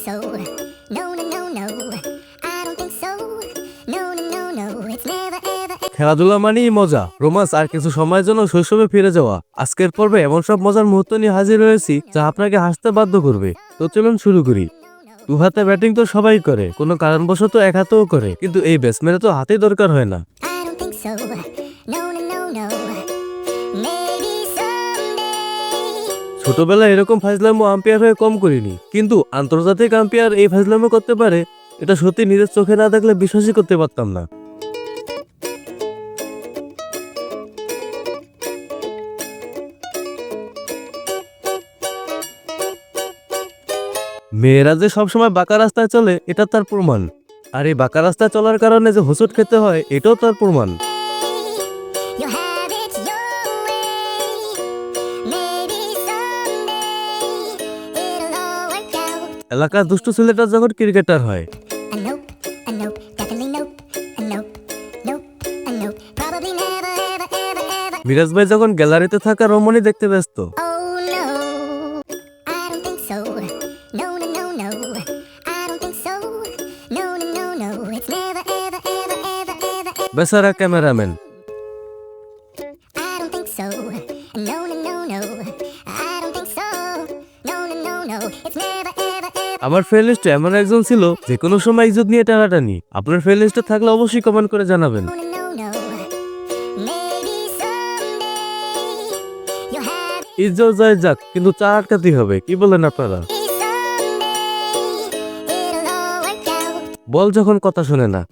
so. No, no, no, no. I don't think so. No, no, no, no. It's never, ever. খেলাধুলা মানেই মজা romance আর কিছু সময়ের জন্য শৈশবে ফিরে যাওয়া আজকের পর্বে এমন সব মজার মুহূর্ত নিয়ে হাজির হয়েছি যা আপনাকে হাসতে বাধ্য করবে তো চলুন শুরু করি দু হাতে ব্যাটিং তো সবাই করে কোনো কারণবশত এক হাতেও করে কিন্তু এই ব্যাটসম্যানে তো হাতেই দরকার হয় না I don't think so. No, no, no, no. ছোটবেলায় এরকম ফাজলামো আম্পায়ার হয়ে কম করিনি, কিন্তু আন্তর্জাতিক আম্পায়ার এই ফাজলামো করতে পারে, এটা সত্যি নিজের চোখে না দেখলে বিশ্বাসই করতে পারতাম না। মেয়েরা যে সবসময় বাঁকা রাস্তায় চলে, এটা তার প্রমাণ। আর এই বাঁকা রাস্তায় চলার কারণে যে হোঁচট খেতে হয়, এটাও তার প্রমাণ। এলাকার দুষ্টু ছেলেটা যখন ক্রিকেটার হয়. মিরাজ ভাই যখন গ্যালারিতে থাকা রমণী দেখতে ব্যস্ত Oh. বেচারা cameraman I don't think so. No, no, no, no. I don't think so. No, no, no, no. It's never, ever, ever. আমার ফ্রেন্ড লিস্টে এমন একজন ছিল যে কোনো সময় ইজ্জত নিয়ে টানাটানি। আপনার ফ্রেন্ড লিস্টে থাকলে অবশ্যই কমেন্ট করে জানাবেন। Have ইজ্জত যায় যাক কিন্তু চা আটকাতেই হবে কি বলেন আপনারা. বল যখন কথা শোনে না।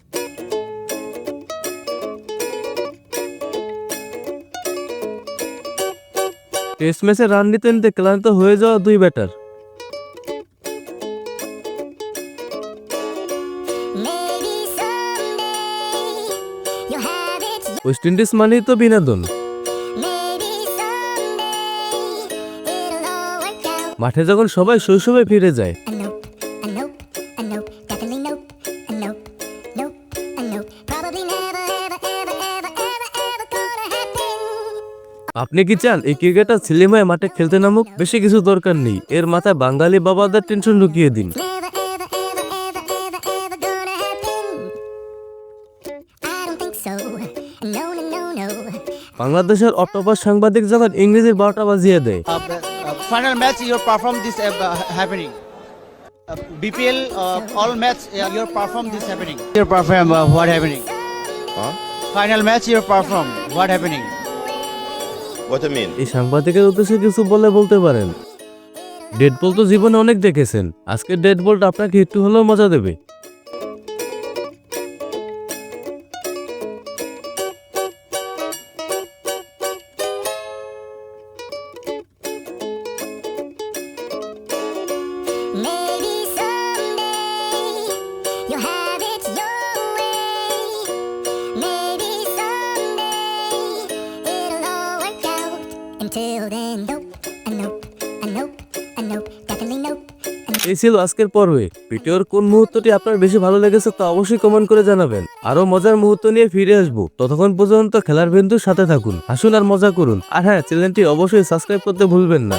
টেস্ট ম্যাচে রান নিতে নিতে ক্লান্ত হয়ে যাওয়া দুই ব্যাটার ওয়েস্ট ইন্ডিজ মানেই তো বিনোদন। মাঠে যখন সবাই শৈশবে ফিরে যায়। আপনি কি চান এই ক্রিকেটার সিলেমায় মাঠে খেলতে নামুক? বেশি কিছু দরকার নেই। এর মাথায় বাঙালি বাবাদের টেনশন ঢুকিয়ে দিন। বাংলাদেশের অক্টোবর সাংবাদিক যখন ইংরেজির বারোটা বাজিয়ে দেয়। Final match your perform this happening BPL all match your perform this happening your perform what happening final match your perform what happening এই সাংবাদিকের উদ্দেশ্যে কিছু বলে বলতে পারেন। ডেডবল তো জীবনে অনেক দেখেছেন। আজকে ডেডবলটা আপনাকে একটু হলেও মজা দেবে। Until ছিল আজকের পর্বে। ভিডিওর কোন মুহূর্তটি আপনার বেশি ভালো লেগেছে তা অবশ্যই কমেন্ট করে জানাবেন। আরও মজার মুহূর্ত নিয়ে ফিরে আসব। ততক্ষণ পর্যন্ত খেলার বিন্দুর সাথে থাকুন আসুন আর মজা করুন। আর হ্যাঁ চ্যানেলটি অবশ্যই সাবস্ক্রাইব করতে ভুলবেন না।